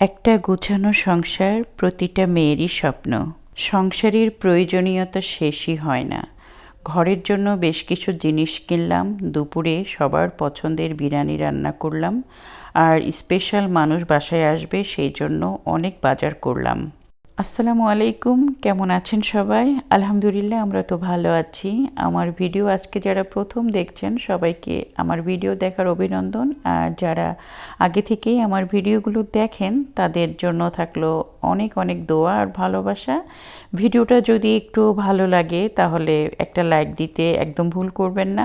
একটা গুছানো সংসার প্রতিটা মেয়েরই স্বপ্ন। সংসারের প্রয়োজনীয়তা শেষই হয় না। ঘরের জন্য বেশ কিছু জিনিস কিনলাম, দুপুরে সবার পছন্দের বিরিয়ানি রান্না করলাম, আর স্পেশাল মানুষ বাসায় আসবে সেই জন্য অনেক বাজার করলাম। আসসালামু আলাইকুম, কেমন আছেন সবাই? আলহামদুলিল্লাহ আমরা তো ভালো আছি। আমার ভিডিও আজকে যারা প্রথম দেখছেন, সবাইকে আমার ভিডিও দেখার অভিনন্দন। আর যারা আগে থেকেই আমার ভিডিওগুলো দেখেন, তাদের জন্য থাকল অনেক অনেক দোয়া আর ভালোবাসা। ভিডিওটা যদি একটু ভালো লাগে, তাহলে একটা লাইক দিতে একদম ভুল করবেন না।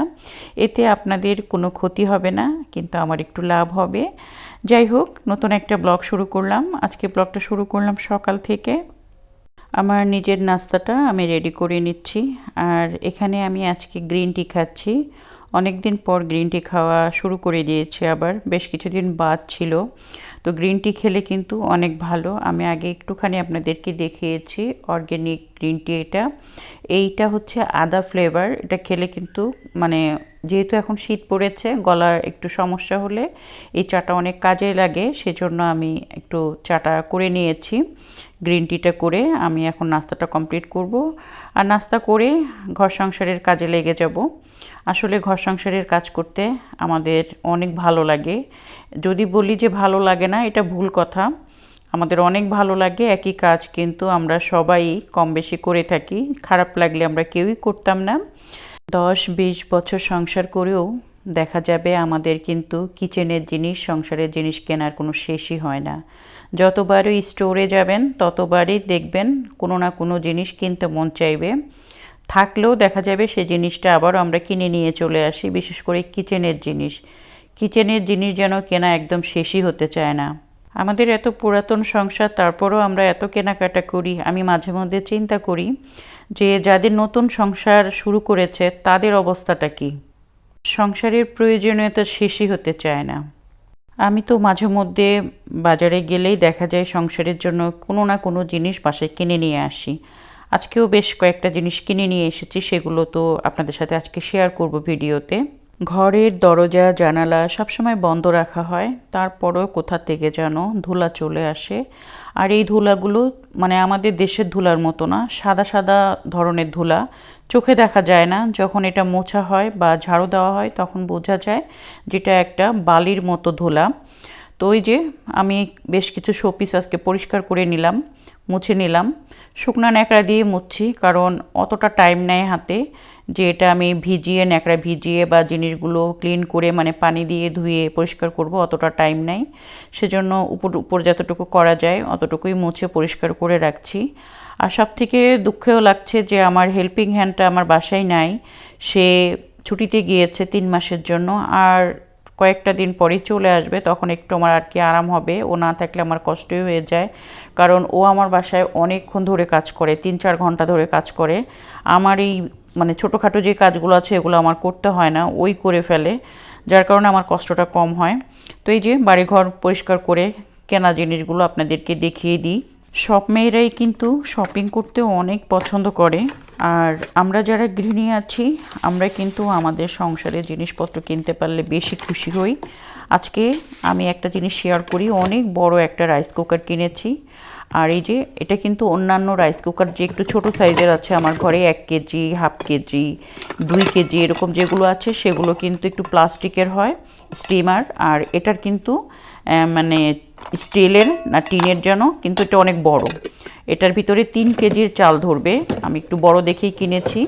এতে আপনাদের কোনো ক্ষতি হবে না, কিন্তু আমার একটু লাভ হবে। যাই হোক, নতুন একটা ব্লগ শুরু করলাম। আজকে ব্লগটা শুরু করলাম সকাল থেকে। আমার নিজের নাস্তাটা আমি রেডি করে নিচ্ছি। আর এখানে আমি আজকে গ্রিন টি খাচ্ছি। অনেক দিন পর গ্রিন টি খাওয়া শুরু করে দিয়েছি আবার। বেশ কিছুদিন বাদ ছিল। তো গ্রিন টি খেলে কিন্তু অনেক ভালো। আমি আগে একটুখানি আপনাদেরকে দেখিয়েছি অর্গ্যানিক গ্রিন টি এটা। এইটা হচ্ছে আদা ফ্লেভার এটা খেলে কিন্তু মানে যেহেতু এখন শীত পড়েছে, গলার একটু সমস্যা হলে এই চাটা অনেক কাজে লাগে, সেজন্য আমি একটু চাটা করে নিয়েছি। গ্রিন টিটা করে আমি এখন নাস্তাটা কমপ্লিট করব। আর নাস্তা করে ঘর সংসারের কাজে লেগে যাব। আসলে ঘর সংসারের কাজ করতে আমাদের অনেক ভালো লাগে। যদি বলি যে ভালো লাগে না, এটা ভুল কথা। আমাদের অনেক ভালো লাগে, একই কাজ, কিন্তু আমরা সবাই কম বেশি করে থাকি। খারাপ লাগলে আমরা কেউই করতাম না। দশ বিশ বছর সংসার করেও দেখা যাবে আমাদের কিন্তু কিচেনের জিনিস, সংসারের জিনিস কেনার কোনো শেষই হয় না। যতবারই স্টোরে যাবেন, ততবারই দেখবেন কোনো না কোনো জিনিস কিনতে মন চাইবে। থাকলেও দেখা যাবে সে জিনিসটা আবার আমরা কিনে নিয়ে চলে আসি, বিশেষ করে কিচেনের জিনিস। কিচেনের জিনিস যেন কেনা একদম শেষই হতে চায় না। আমাদের এত পুরাতন সংসার, তারপরও আমরা এত কেনাকাটা করি, আমি মাঝে মধ্যে চিন্তা করি যে যাদের নতুন সংসার শুরু করেছে, তাদের অবস্থাটা কি? সংসারের প্রয়োজনীয়তা শেষই হতে চায় না। আমি তো মাঝে মধ্যে বাজারে গেলেই দেখা যায় সংসারের জন্য কোনো না কোনো জিনিস বাসায় কিনে নিয়ে আসি। আজকেও বেশ কয়েকটা জিনিস কিনে নিয়ে এসেছি, সেগুলো তো আপনাদের সাথে আজকে শেয়ার করব ভিডিওতে। ঘরের দরজা, জানালা সবসময় বন্ধ রাখা হয়, তারপরেও কোথা থেকে যেন ধুলা চলে আসে। আর এই ধুলাগুলো মানে আমাদের দেশের ধুলার মতো না, সাদা সাদা ধরনের ধুলা। চোখে দেখা যায় না, যখন এটা মোছা হয় বা ঝাড়ু দেওয়া হয় তখন বোঝা যায় যেটা একটা বালির মতো ধুলা। তো ওই যে আমি বেশ কিছু শোপিস আজকে পরিষ্কার করে নিলাম, মুছে নিলাম। শুকনো ন্যাকড়া দিয়ে মুছছি কারণ অতটা টাইম নেয় হাতে। যে এটা আমি ভিজিয়ে, ন্যাকড়া ভিজিয়ে বা জিনিসগুলো ক্লিন করে মানে পানি দিয়ে ধুয়ে পরিষ্কার করব, অতটা টাইম নেই। সেজন্য উপর উপর যতটুকু করা যায়, অতটুকুই মুছে পরিষ্কার করে রাখছি। আর সব থেকে দুঃখেও লাগছে যে আমার হেল্পিং হ্যান্ডটা আমার বাসায় নাই। সে ছুটিতে গিয়েছে তিন মাসের জন্য। আর কয়েকটা দিন পরেই চলে আসবে, তখন একটু আমার আর কি আরাম হবে। ও না থাকলে আমার কষ্টই হয়ে যায়। কারণ ও আমার বাসায় অনেকক্ষণ ধরে কাজ করে, তিন চার ঘণ্টা ধরে কাজ করে। আমার এই মানে ছোটোখাটো যে কাজগুলো আছে, এগুলো আমার করতে হয় না, ওই করে ফেলে, যার কারণে আমার কষ্টটা কম হয়। তো এই যে বাড়িঘর পরিষ্কার করে কেনা জিনিসগুলো আপনাদেরকে দেখিয়ে দিই। সব মেয়েরাই কিন্তু শপিং করতে অনেক পছন্দ করে। আর আমরা যারা গৃহিণী আছি, আমরা কিন্তু আমাদের সংসারে জিনিসপত্র কিনতে পারলে বেশি খুশি হই। আজকে আমি একটা জিনিস শেয়ার করি, অনেক বড় একটা রাইস কুকার কিনেছি। আর এই যে, এটা কিন্তু অন্যান্য রাইস কুকার যে একটু ছোট সাইজের আছে আমার ঘরে, এক কেজি হাফ কেজি, দুই কেজি এরকম যেগুলো আছে, সেগুলো কিন্তু একটু প্লাস্টিকের হয় স্টিমার আর এটার কিন্তু মানে স্টিলের না টিনের যেন, কিন্তু এটা অনেক বড়। এটার ভিতরে তিন কেজির চাল ধরবে। আমি একটু বড় দেখেই কিনেছি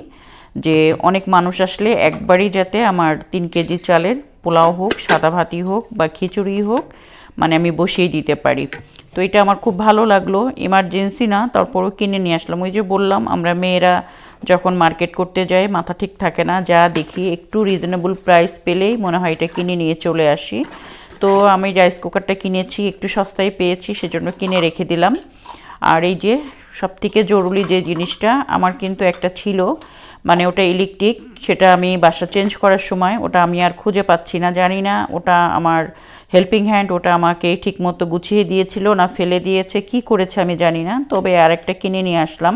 যে, অনেক মানুষ আসলে একবারই যাতে আমার তিন কেজি চালের পোলাও হোক, সাদা ভাতি হোক বা খিচুড়ি হোক মানে আমি বসিয়ে দিতে পারি। তো এটা আমার খুব ভালো লাগল। এমার্জেন্সি না, তারপরও কিনে নিয়ে আসলাম। ওই যে বললাম, আমরা মেয়েরা যখন মার্কেট করতে যাই, মাথা ঠিক থাকে না, যা দেখি একটু রিজনেবল প্রাইস পেলেই মনে হয় এটা কিনে নিয়ে চলে আসি। তো আমি রাইস কুকারটা কিনেছি, একটু সস্তায় পেয়েছি, সেজন্য কিনে রেখে দিলাম। আর এই যে সব থেকে জরুরি যে জিনিসটা, আমার কিন্তু একটা ছিল মানে ওটা ইলেকট্রিক সেটা আমি বাসা চেঞ্জ করার সময়, ওটা আমি আর খুঁজে পাচ্ছি না, জানি না, ওটা আমার হেল্পিং হ্যান্ড ওটা আমাকে ঠিক মতো গুছিয়ে দিয়েছিল না ফেলে দিয়েছে, কি করেছে আমি জানি না, তবে আর একটা কিনে নিয়ে আসলাম।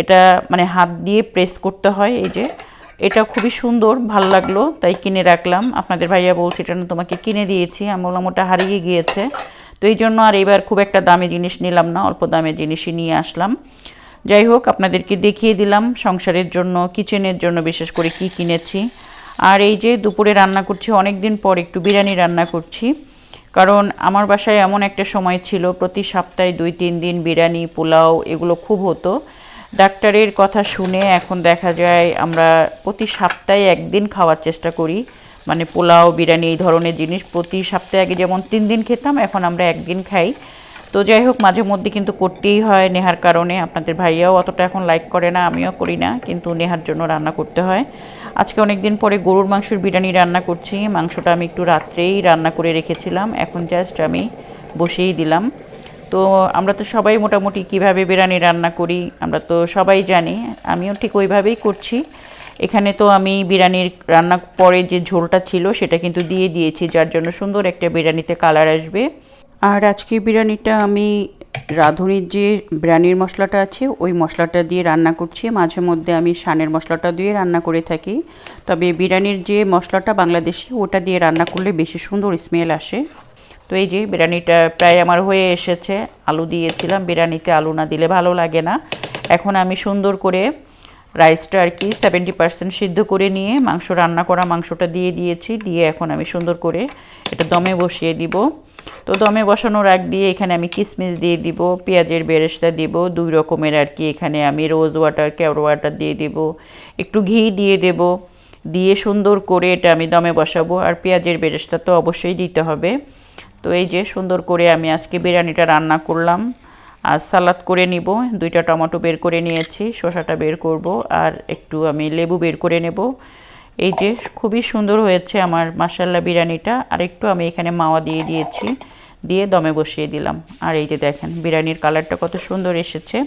এটা মানে হাত দিয়ে প্রেস করতে হয়, এই যে। এটা খুবই সুন্দর, ভালো লাগল, তাই কিনে রাখলাম। আপনাদের ভাইয়া বলছি, এটা তোমাকে কিনে দিয়েছি, আমি বললাম, ওটা হারিয়ে গিয়েছে। তো এই জন্য আর এবার খুব একটা দামি জিনিস নিলাম না, অল্প দামের জিনিসই নিয়ে আসলাম। যাই হোক, আপনাদেরকে দেখিয়ে দিলাম সংসারের জন্য, কিচেনের জন্য বিশেষ করে কি কিনেছি। আর এই যে দুপুরে রান্না করছি অনেক দিন পর একটু বিরিয়ানি রান্না করছি। কারণ আমার বাসায় এমন একটা সময় ছিল, প্রতি সপ্তাহে দুই, তিন দিন বিরিয়ানি, পোলাও এগুলো খুব হতো। ডাক্তারের কথা শুনে এখন দেখা যায় আমরা প্রতি সপ্তাহে একদিন খাওয়ার চেষ্টা করি। মানে পোলাও, বিরিয়ানি এই ধরনের জিনিস প্রতি সপ্তাহে আগে যেমন তিন দিন খেতাম, এখন আমরা একদিন খাই। তো যাই হোক, মাঝে মধ্যে কিন্তু করতেই হয় নেহার কারণে। আপনাদের ভাইয়াও অতটা এখন লাইক করে না, আমিও করি না, কিন্তু নেহার জন্য রান্না করতে হয়। আজকে অনেক দিন পরে গরুর মাংসের বিরিয়ানি রান্না করছি। মাংসটা আমি একটু রাত্রেই রান্না করে রেখেছিলাম। এখন জাস্ট আমি বসেই দিলাম। তো আমরা তো সবাই মোটামুটি কীভাবে বিরিয়ানি রান্না করি, আমরা তো সবাই জানি, আমিও ঠিক ওইভাবেই করছি। এখানে তো আমি বিরিয়ানির রান্না পরে যে ঝোলটা ছিল, সেটা কিন্তু দিয়ে দিয়েছি, যার জন্য সুন্দর একটা বিরিয়ানিতে কালার আসবে। আর আজকে বিরিয়ানিটা আমি রাঁধুনির যে বিরিয়ানির মশলাটা আছে, ওই মশলাটা দিয়ে রান্না করছি। মাঝে মধ্যে আমি সানের মশলাটা দিয়ে রান্না করে থাকি। তবে বিরিয়ানির যে মশলাটা বাংলাদেশি, ওটা দিয়ে রান্না করলে বেশি সুন্দর স্মেল আসে। তো এই যে বিরিয়ানিটা প্রায় আমার হয়ে এসেছে। আলু দিয়েছিলাম, বিরিয়ানিতে আলু না দিলে ভালো লাগে না। এখন আমি সুন্দর করে রাইসটা আর কি সেভেন্টি পার্সেন্ট সিদ্ধ করে নিয়ে মাংস রান্না করা মাংসটা দিয়ে দিয়েছি, দিয়ে এখন আমি সুন্দর করে এটা দমে বসিয়ে দিব। তো দমে বসানোর আগ দিয়ে এখানে আমি কিশমিশ দিয়ে দিব, পেঁয়াজের বেরেস্তা দিব, দুই রকমের আর কি এখানে আমি রোজ ওয়াটার কেওড় ওয়াটার দিয়ে দিব, একটু ঘি দিয়ে দেব, দিয়ে সুন্দর করে এটা আমি দমে বসাবো। আর পেঁয়াজের বেরেস্তা তো অবশ্যই দিতে হবে। তো এই যে সুন্দর করে আমি আজকে বিরিয়ানিটা রান্না করলাম। আর সালাদ করে নিব। দুইটা টমেটো বের করে নিয়েছি, শসাটা বের করব আর একটু আমি লেবু বের করে নেব। এই যে খুবই সুন্দর হয়েছে আমার মাসাল্লা বিরিয়ানিটা। আর একটু আমি এখানে মাওয়া দিয়ে দিয়েছি, দিয়ে দমে বসিয়ে দিলাম। আর এই যে দেখেন, বিরিয়ানির কালারটা কত সুন্দর এসেছে।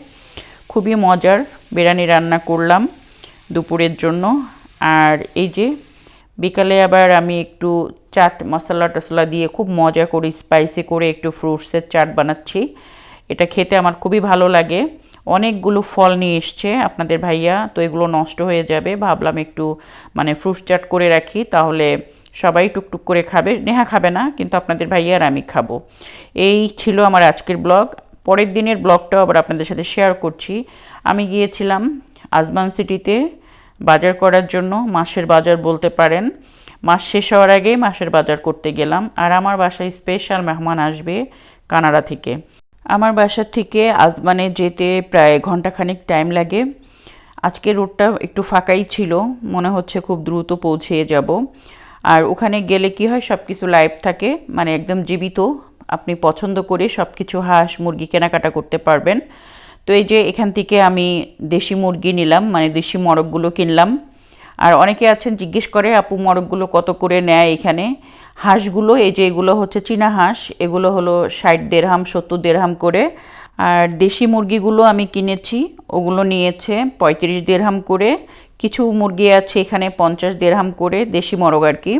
খুবই মজার বিরিয়ানি রান্না করলাম দুপুরের জন্য। আর এই যে বিকালে আবার আমি একটু চাট মশলা টশলা দিয়ে খুব মজা করি স্পাইসি করে একটু ফ্রুটসের চাট বানাচ্ছি। এটা খেতে আমার খুবই ভালো লাগে। অনেকগুলো ফল নিয়ে এসছে আপনাদের ভাইয়া, তো এগুলো নষ্ট হয়ে যাবে। ভাবলাম একটু মানে ফ্রুট চাট করে রাখি, তাহলে সবাই টুকটুক করে খাবে। নেহা খাবে না, কিন্তু আপনাদের ভাইয়া আর আমি খাব। এই ছিল আমার আজকের ব্লগ। পরের দিনের ব্লগটাও আবার আপনাদের সাথে শেয়ার করছি। আমি গিয়েছিলাম আজমান সিটিতে বাজার করার জন্য, মাসের বাজার বলতে পারেন। মাস শেষ হওয়ার আগে মাসের বাজার করতে গেলাম। আর আমার বাসায় স্পেশাল মেহমান আসবে কানাডা থেকে। আমার বাসার থেকে আজ মানে যেতে প্রায় ঘন্টাখানেক টাইম লাগে। আজকে রোডটা একটু ফাঁকাই ছিল, মনে হচ্ছে খুব দ্রুত পৌঁছে যাব। আর ওখানে গেলে কি হয় সব কিছু লাইভ থাকে মানে একদম জীবিত। আপনি পছন্দ করে সব কিছু হাঁস, মুরগি কেনাকাটা করতে পারবেন। তো এই যে এখান থেকে আমি দেশি মুরগি নিলাম মানে দেশি মরগগুলো কিনলাম। আর অনেকে আছেন জিজ্ঞেস করে, আপু, মরগগুলো কত করে নেয় এখানে? হাঁসগুলো, এই যে এগুলো হচ্ছে চীনা হাঁস, এগুলো হলো ষাট দেড়হাম, সত্তর দেড়হাম করে। আর দেশি মুরগিগুলো আমি কিনেছি, ওগুলো নিয়েছে পঁয়ত্রিশ দেড়হাম করে। কিছু মুরগি আছে এখানে পঞ্চাশ দেড়হাম করে, দেশি মরগ আর কি।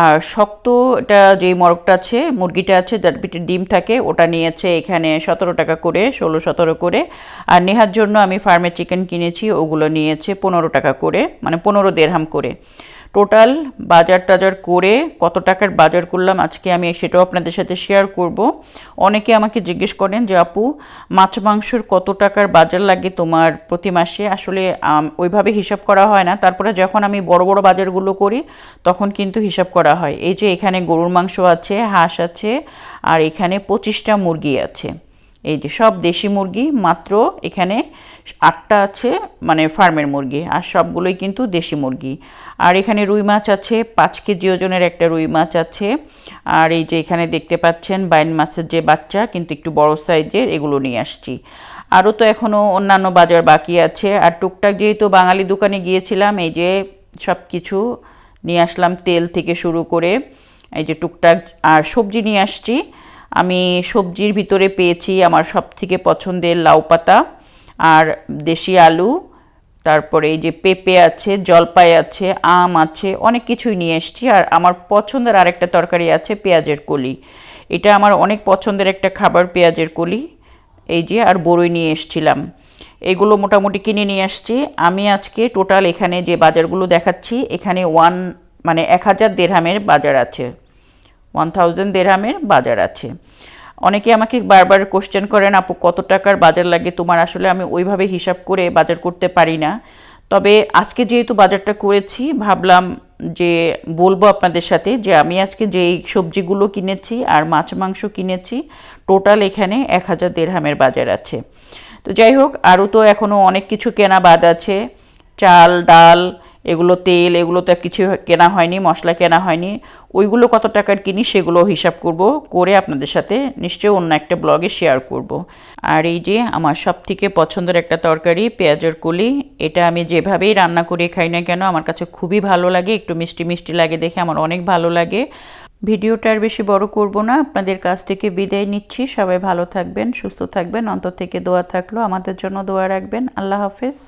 আর শক্ত এটা যে মরগটা আছে, মুরগিটা আছে, যার পিঠে ডিম থাকে, ওটা নিয়েছে এখানে সতেরো টাকা করে, ষোলো, সতেরো করে। আর নেহার জন্য আমি ফার্মের চিকেন কিনেছি, ওগুলো নিয়েছে পনেরো টাকা করে মানে পনেরো দেড়হাম করে। টোটাল বাজার টাজার করে কত টাকার বাজার করলাম আজকে আমি সেটাও আপনাদের সাথে শেয়ার করব। অনেকে আমাকে জিজ্ঞেস করেন যে, আপু, মাছ মাংসর কত টাকার বাজার লাগে তোমার প্রতি মাসে? আসলে ওইভাবে হিসাব করা হয় না। তারপরে যখন আমি বড় বড় বাজারগুলো করি, তখন কিন্তু হিসাব করা হয়। এই যে, এখানে গরুর মাংস আছে, হাঁস আছে, আর এখানে পঁচিশটা মুরগি আছে। এই যে, সব দেশি মুরগি, মাত্র এখানে আটটা আছে মানে ফার্মের মুরগি, আর সবগুলোই কিন্তু দেশি মুরগি। আর এখানে রুই মাছ আছে, পাঁচ কেজি ওজনের একটা রুই মাছ আছে। আর এই যে এখানে দেখতে পাচ্ছেন, বাইন মাছের যে বাচ্চা, কিন্তু একটু বড় সাইজের, এগুলো নিয়ে আসছি। আরও তো এখনও অন্যান্য বাজার বাকি আছে। আর টুকটাক যেহেতু বাঙালি দোকানে গিয়েছিলাম, এই যে সব কিছু নিয়ে আসলাম তেল থেকে শুরু করে। এই যে টুকটাক, আর সবজি নিয়ে আসছি। আমি সবজির ভিতরে পেয়েছি আমার সব থেকে পছন্দের লাউ পাতা। আর দেশি আলু, তারপরে এই যে পেঁপে আছে, জলপাই আছে, আম আছে, অনেক কিছুই নিয়ে এসেছি। আর আমার পছন্দের আরেকটা তরকারি আছে পেঁয়াজের কলি। এটা আমার অনেক পছন্দের একটা খাবার, পেঁয়াজের কলি। এই যে, আর বড়ই নিয়ে এসছিলাম। এগুলো মোটামুটি কিনে নিয়ে আসছি আমি আজকে টোটাল এখানে যে বাজারগুলো দেখাচ্ছি, এখানে ওয়ান মানে এক হাজার দেড়হামের বাজার আছে। ওয়ান থাউজেন্ড দেড়হামের বাজার আছে। অনেকে আমাকে বারবার কোশ্চেন করেন, আপু, কত টাকার বাজার লাগে? তোমার আসলে আমি ওইভাবে হিসাব করে বাজার করতে পারি না। তবে আজকে যেহেতু বাজারটা করেছি, ভাবলাম যে বলব আপনাদের সাথে যে আমি আজকে যে এই সবজিগুলো কিনেছি আর মাছ, মাংস কিনেছি টোটাল এখানে এক হাজার দেড়হামের বাজার আছে। তো যাই হোক, আরও তো এখনও অনেক কিছু কেনা বাদ আছে। চাল, ডাল এগুলো তেল, এগুলো তো কিছু কেনা হয়নি, মশলা কেনা হয়নি। ওইগুলো কত টাকার কিনি সেগুলো হিসাব করব, করে আপনাদের সাথে নিশ্চয়ই অন্য একটা ব্লগে শেয়ার করব। আর এই যে আমার সব থেকে পছন্দের একটা তরকারি, পেঁয়াজের কলি, এটা আমি যেভাবেই রান্না করে খাই না কেন, আমার কাছে খুবই ভালো লাগে, একটু মিষ্টি মিষ্টি লাগে দেখে আমার অনেক ভালো লাগে। ভিডিওটা আর বেশি বড় করব না, আপনাদের কাছ থেকে বিদায় নিচ্ছি, সবাই ভালো থাকবেন, সুস্থ থাকবেন, অন্তর থেকে দোয়া থাকল, আমাদের জন্য দোয়া রাখবেন, আল্লাহ হাফেজ।